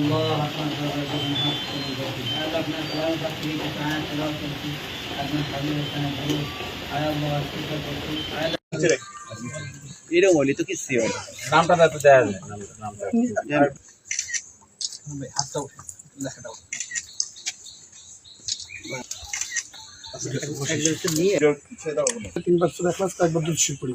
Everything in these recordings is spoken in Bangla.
يا الله أكبر ربنا حق يا ربنا سلام فكري تعالى سلام فكري أبنا حبيب سنة حبيب يا الله أشكرك يا এরকম হইলে তো কিচ্ছু হয় না। নামটা তো দেওয়া যায় নামটা নামটা তিনবার সুরা ক্লাস একবার দুধ শিব পড়ি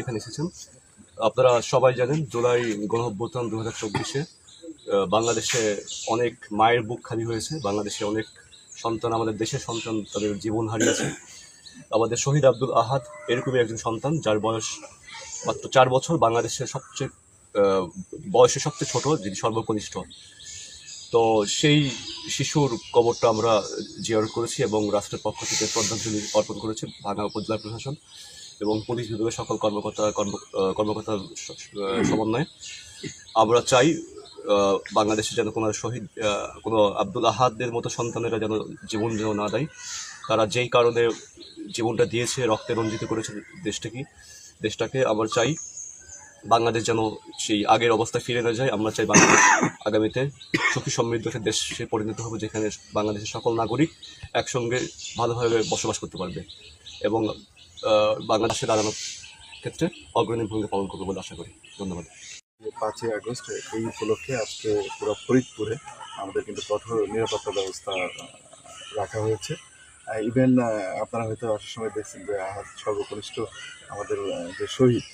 এখানে এসেছেন। আপনারা সবাই জানেন, জুলাই গণঅভ্যুত্থান দু হাজার চব্বিশে বাংলাদেশে অনেক মায়ের বুক খালি হয়েছে, বাংলাদেশে অনেক সন্তান, আমাদের দেশের সন্তান, তাদের জীবন হারিয়েছে। আমাদের শহীদ আব্দুল আহাদ এরকমই একজন সন্তান, যার বয়স মাত্র চার বছর, বাংলাদেশের সবচেয়ে বয়সে সবচেয়ে ছোট, যিনি সর্বকনিষ্ঠ। তো সেই শিশুর কবরটা আমরা জিয়ারত করেছি এবং রাষ্ট্রের পক্ষ থেকে শ্রদ্ধাঞ্জলি অর্পণ করেছি ভাঙা উপজেলা প্রশাসন। এবং পুলিশ বিভাগের সকল কর্মকর্তা, কর্ম কর্মকর্তার সমন্বয়ে। আমরা চাই বাংলাদেশে যেন কোনো শহীদ কোনো আব্দুল আহাদের মতো সন্তানেরা যেন জীবন যেন না দেয়। তারা যেই কারণে জীবনটা দিয়েছে, রক্তে রঞ্জিত করেছে দেশটাকে দেশটাকে, আমরা চাই বাংলাদেশ যেন সেই আগের অবস্থায় ফিরে না যায়। আমরা চাই বাংলাদেশ আগামীতে সুখী, সমৃদ্ধ একটা দেশে পরিণত হবে, যেখানে বাংলাদেশের সকল নাগরিক একসঙ্গে ভালোভাবে বসবাস করতে পারবে। এবং আহ, আদালত ক্ষেত্রে অগ্রণী ভূমিকা পালন করবে বলে আশা করি। ধন্যবাদ। পাঁচই আগস্ট এই উপলক্ষে আজকে পুরো ফরিদপুরে আমাদের কিন্তু কঠোর নিরাপত্তা ব্যবস্থা রাখা হয়েছে। ইভেন আপনারা হয়তো আসার সময় দেখছেন যে সর্বকনিষ্ঠ আমাদের যে শহীদ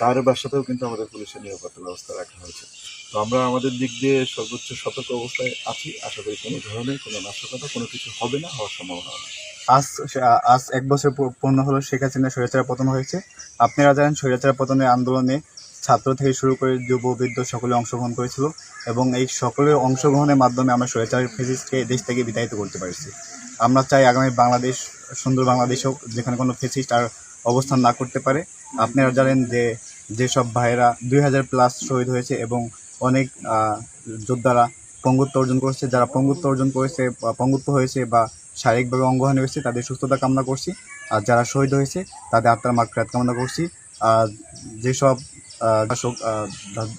তার বাসাতেও কিন্তু আমাদের পুলিশের নিরাপত্তা ব্যবস্থা রাখা হয়েছে। তো আমরা আমাদের দিক দিয়ে সর্বোচ্চ সতর্ক অবস্থায় আছি। আশা করি কোনো ধরনের কোনো নাশকতা, কোনো কিছু হবে না, হওয়ার সম্ভাবনা নেই। আজ আজ এক বছর পূর্ণ হলো শেখ হাসিনা স্বৈরাচার পতন হয়েছে। আপনারা জানেন, স্বৈরাচার পতনের আন্দোলনে ছাত্র থেকে শুরু করে যুব, বৃদ্ধ সকলে অংশগ্রহণ করেছিল এবং এই সকলের অংশগ্রহণের মাধ্যমে আমরা স্বৈরাচার ফেসিস্টকে দেশ থেকে বিতাড়িত করতে পারছি। আমরা চাই আগামী বাংলাদেশ, সুন্দর বাংলাদেশ হোক, যেখানে কোনো ফেসিস্ট আর অবস্থান না করতে পারে। আপনারা জানেন যে যেসব ভাইয়েরা দুই হাজার প্লাস শহীদ হয়েছে এবং অনেক যোদ্ধারা পঙ্গুত্ব অর্জন করেছে, যারা পঙ্গুত্ব অর্জন করেছে পঙ্গুত্ব হয়েছে বা শারীরিকভাবে অঙ্গহানি হয়েছে, তাদের সুস্থতা কামনা করছি। আর যারা শহীদ হয়েছে, তাদের আত্মার মাগফিরাত কামনা করছি। আর যেসব শাসক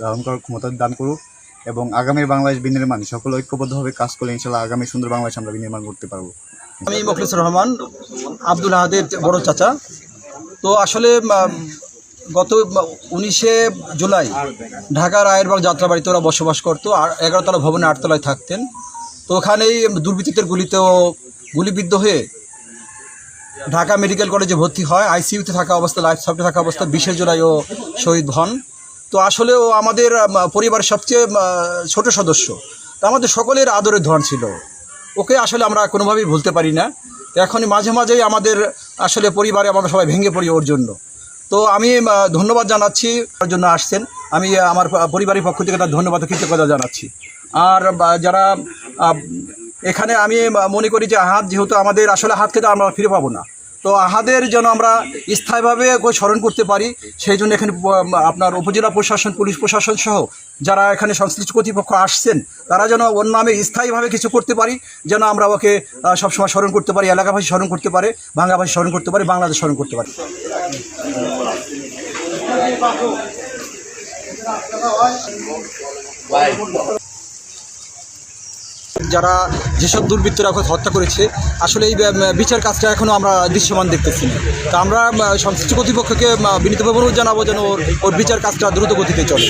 ধারণ করার ক্ষমতা দান করুক এবং আগামীর বাংলাদেশ বিনির্মাণ, সকল ঐক্যবদ্ধভাবে কাজ করলে ইনশাল্লাহ আগামী সুন্দর বাংলাদেশ আমরা বিনির্মাণ করতে পারব। আমি মখলিসুর রহমান, আব্দুল আহাদের বড় চাচা। তো আসলে গত উনিশে জুলাই ঢাকার রায়েরবাগ যাত্রাবাড়িতে ওরা বসবাস করতো আর এগারোতলা ভবনে আটতলায় থাকতেন। তো ওখানেই দুর্বৃত্তদের গুলিতেও গুলিবিদ্ধ হয়ে ঢাকা মেডিকেল কলেজে ভর্তি হয়। আইসিইউতে থাকা অবস্থা লাইফ সাপোর্টে থাকা অবস্থা বিশে জুলাই ও শহীদ হন। তো আসলে ও আমাদের আম, পরিবারের সবচেয়ে ছোট সদস্য। তো আমাদের সকলের আদরের ধন ছিল। ওকে আসলে আমরা কোনোভাবেই ভুলতে পারি না। এখন মাঝে মাঝেই আমাদের আসলে পরিবারে আমরা সবাই ভেঙে পড়ি ওর জন্য। তো আমি ধন্যবাদ জানাচ্ছি, ওর জন্য আসছেন। আমি আমার পরিবারের পক্ষ থেকে তার ধন্যবাদ কৃতজ্ঞতা জানাচ্ছি। আর যারা এখানে আমি মনে করি যে আহাত যেহেতু আমাদের আসলে হাতকে তো আমরা ফিরে পাবো না। তো আহাদের যেন আমরা স্থায়ীভাবে স্মরণ করতে পারি, সেই জন্য এখানে আপনার উপজেলা প্রশাসন, পুলিশ প্রশাসন সহ যারা এখানে সংশ্লিষ্ট কর্তৃপক্ষ আসছেন, তারা যেন ওর নামে স্থায়ীভাবে কিছু করতে পারি, যেন আমরা ওকে সবসময় স্মরণ করতে পারি, এলাকাবাসী স্মরণ করতে পারে বাংলাভাষী স্মরণ করতে পারে, বাংলাদেশ স্মরণ করতে পারে। যারা যেসব দুর্বৃত্তরা হত্যা করেছে, আসলে এই বিচার কাজটা এখনও আমরা দৃশ্যমান দেখতেছি না। তা আমরা সংশ্লিষ্ট কর্তৃপক্ষকে বিনীতভাবে অনুরোধ জানাব যেন ওর ওর বিচার কাজটা দ্রুত গতিতে চলে।